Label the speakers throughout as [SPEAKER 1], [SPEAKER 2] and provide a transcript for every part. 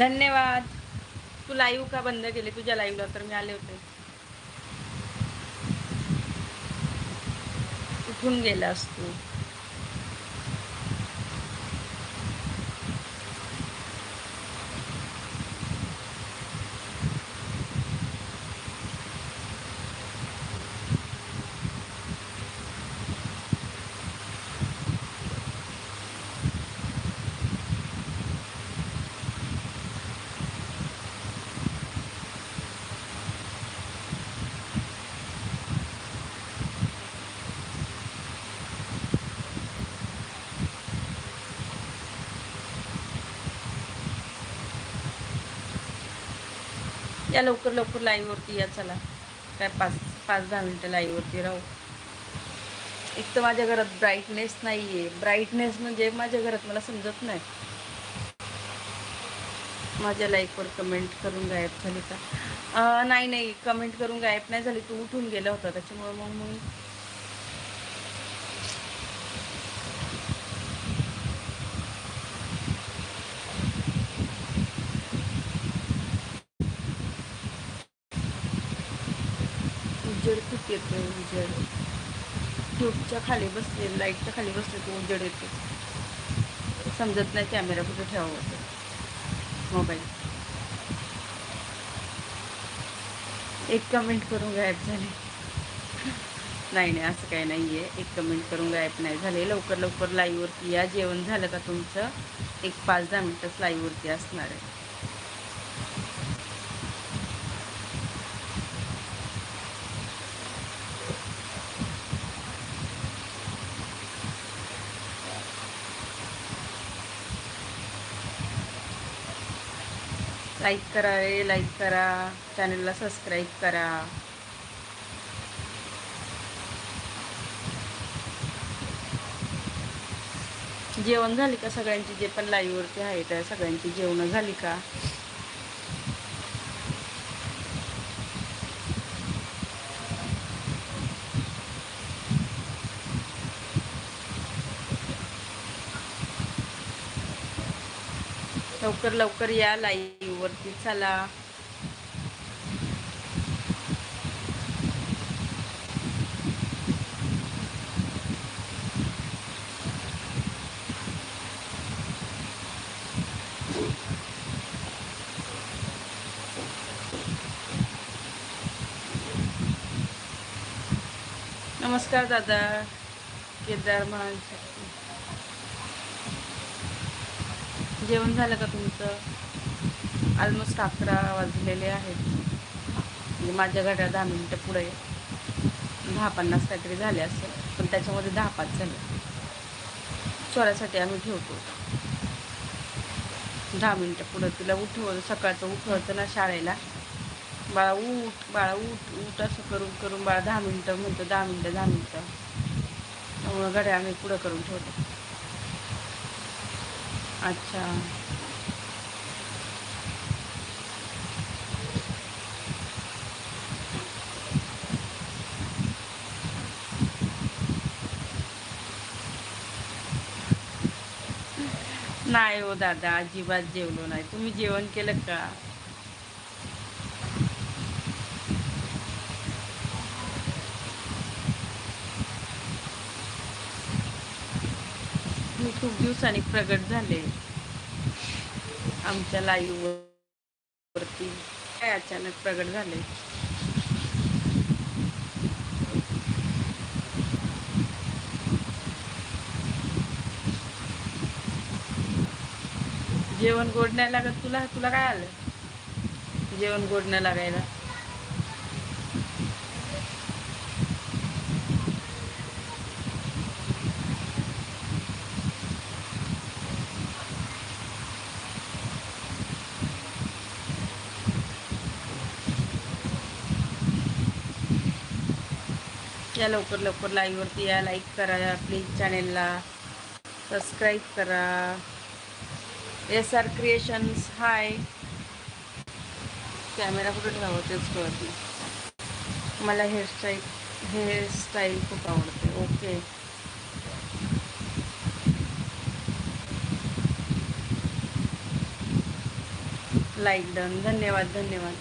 [SPEAKER 1] धन्यवाद. तू लाईव्ह का बंद केले तुझ्या लाईव्हला तर मी आले होते. कुठून गेलास तू. या लवकर लवकर लाईव्हवरती या चला. काय पाच पाच दहा मिनटं लाईव्हवरती राहू. एक तर माझ्या घरात ब्राईटनेस नाही आहे ब्राईटनेस म्हणजे माझ्या घरात मला समजत नाही. माझ्या लाईकवर कमेंट करून गायब झाली का? नाही नाही. कमेंट करून गायब नाही झाली. तू उठून गेला होता. त्याच्यामुळे मग मी उजेड खूप येतो उजेड. ट्यूबच्या खाली बसले लाईटच्या खाली बसले तो उजेड येतो समजत नाही कॅमेरा कुठे ठेवावा होता मोबाईल. एक कमेंट करून गायब झाले. नाही नाही असं काही नाही आहे एक कमेंट करून गायब नाही झाले. लवकर लवकर लाईव्हवरती या. जेवण झालं का तुमचं? एक पाच दहा मिनटंच लाईव्हवरती असणार आहे. लाईक करा रे लाईक करा. चॅनलला सबस्क्राईब करा. जेवण झाली का सगळ्यांची? जे पण लाईव्हवरती आहे त्या सगळ्यांची जेवणं झाली का? लवकर लवकर या वरती चला. नमस्कार दादा केदार महाराज. जेवण झालं का तुमचं? ऑलमोस्ट अकरा वाजलेले आहेत. म्हणजे माझ्या घड्या दहा मिनटं पुढे दहा पन्नास काहीतरी झाले असेल पण त्याच्यामध्ये दहा पाच झाले. चोऱ्यासाठी आम्ही ठेवतो. दहा मिनटं पुढं तिला उठव सकाळचं उठवतं ना शाळेला. बाळा उठ बाळा उठ उठ असं करून करून बाळा दहा मिनटं म्हणतो दहा मिनटं दहा मिनटं. त्यामुळं घड्या आम्ही पुढं करून ठेवतो. अच्छा. नाही हो दादा अजिबात जेवलो नाही. तुम्ही जेवण केलं का? मी खूप दिवसांनी प्रगट झाले. आमच्या लाईव्ह वरती. काय अचानक प्रगट झाले? जेवण गोड नाही लागत तुला तुला काय आलं? जेवण गोड नाही लागायला. या लवकर लवकर लाईव्हवरती या लाईक करा प्लीज चॅनेलला सबस्क्राईब करा. S R creations hi camera कुठे ठेवा तेच कळत नाही. मला हेअरस्टाईल हेअरस्टाईल खूप आवडते. ओके लाईक डन धन्यवाद धन्यवाद.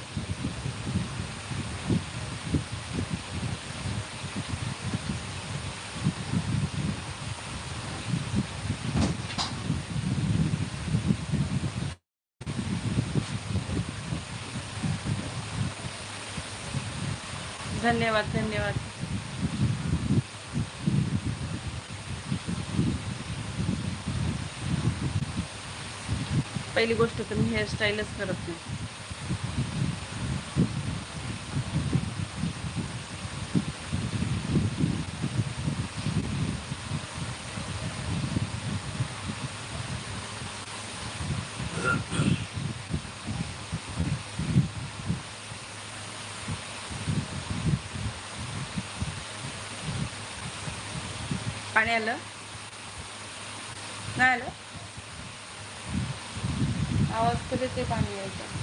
[SPEAKER 1] धन्यवाद धन्यवाद. पहिली गोष्ट तर मी हेअरस्टाईलच करत नाही. पाणी आलं? नाही आलं? आवाज कधी ते पाणी यायचं.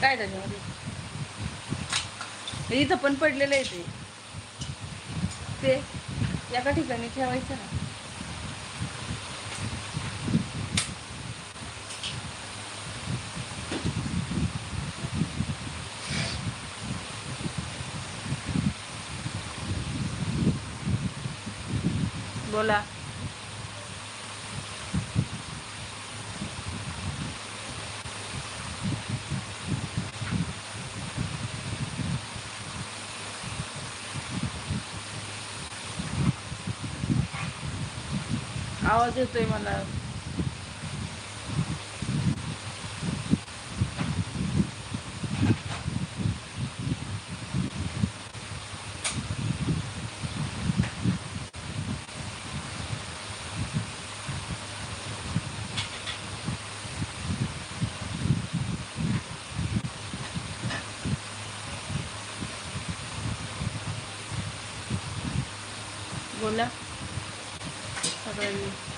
[SPEAKER 1] काय त्याच्यामध्ये? इथं पण पडलेलं आहे ते. ते एका ठिकाणी ठेवायचं ना. बोला आवाज येतोय मला बोला. सगळ्यांनी